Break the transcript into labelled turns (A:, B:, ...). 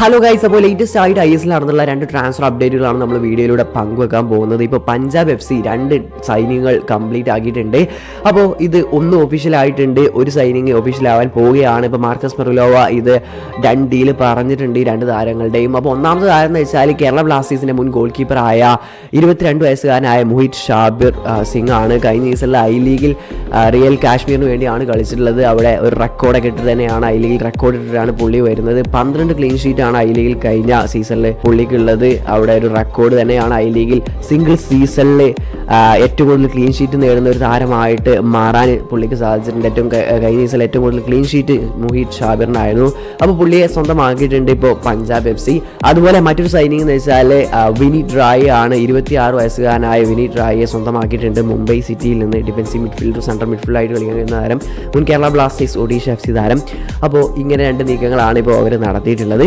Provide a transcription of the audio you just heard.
A: Hello guys അപ്പോൾ latest ആയിട്ട് I S നടന്നുള്ള രണ്ട് ട്രാൻസ്ഫർ അപ്ഡേറ്റുകളാണ് നമ്മൾ വീഡിയോയിലൂടെ പങ്കുവെക്കാൻ പോകുന്നത്. ഇപ്പോൾ പഞ്ചാബ് എഫ് സി രണ്ട് സൈനിങ്ങൾ കംപ്ലീറ്റ് ആക്കിയിട്ടുണ്ട്. അപ്പോൾ ഇത് ഒന്ന് ഒഫീഷ്യൽ ആയിട്ടുണ്ട്. ഒരു സൈനിങ് ഒഫീഷ്യൽ ആവാൻ പോവുകയാണ്. ഇപ്പോൾ മാർക്കസ് മെറുലോവ ഇത് ഡീൽ പറഞ്ഞിട്ടുണ്ട് ഈ രണ്ട് താരങ്ങളുടെയും. അപ്പോൾ ഒന്നാമത്തെ താരം എന്ന് വെച്ചാൽ കേരള ബ്ലാസ്റ്റേഴ്സിന്റെ മുൻ ഗോൾ കീപ്പറായ ഇരുപത്തിരണ്ട് വയസ്സുകാരനായ മുഹിത് ഷാബിർ സിംഗ് ആണ്. കഴിഞ്ഞ സീസണിൽ ഐ ലീഗിൽ റിയൽ കാശ്മീരിന് വേണ്ടിയാണ് കളിച്ചിട്ടുള്ളത്. അവിടെ ഒരു റെക്കോർഡൊക്കെ ഇട്ട് തന്നെയാണ് ഐ ലീഗിൽ റെക്കോർഡ് ഇട്ടിട്ടാണ് പുള്ളി വരുന്നത്. പന്ത്രണ്ട് ക്ലീൻ ഷീറ്റ് ആണ് ഐ ലീഗിൽ കഴിഞ്ഞ സീസണിൽ പുള്ളിക്കുള്ളത്. അവിടെ ഒരു റെക്കോർഡ് തന്നെയാണ് ഐ ലീഗിൽ സിംഗിൾ സീസണിൽ ഏറ്റവും കൂടുതൽ ക്ലീൻ ഷീറ്റ് നേടുന്ന ഒരു താരമായിട്ട് മാറാൻ പുള്ളിക്ക് സാധിച്ചിട്ടുണ്ട്. ഏറ്റവും കഴിഞ്ഞ സീസണിൽ ഏറ്റവും കൂടുതൽ ക്ലീൻ ഷീറ്റ് മുഹീദ് ഷാബിറിനായിരുന്നു. അപ്പോൾ പുള്ളിയെ സ്വന്തമാക്കിയിട്ടുണ്ട് ഇപ്പോൾ പഞ്ചാബ് എഫ് സി. അതുപോലെ മറ്റൊരു സൈനിങ് എന്ന് വെച്ചാൽ വിനി ഡ്രായി ആണ്. ഇരുപത്തിയാറ് വയസ്സുകാരനായ വിനി ഡ്രായിയെ സ്വന്തമാക്കിയിട്ടുണ്ട് മുംബൈ സിറ്റിയിൽ നിന്ന് ഡിഫൻസീവ് മിഡ്ഫീൽഡർ സെൻട്രൽ മിഡ്ഫീൽഡായിട്ട് കളിക്കുന്ന താരം. മുൻ Kerala Blasters Odisha F C താരം. അപ്പോൾ ഇങ്ങനെ രണ്ട് നീക്കങ്ങളാണ് ഇപ്പോൾ അവർ നടത്തിയിട്ടുള്ളത്.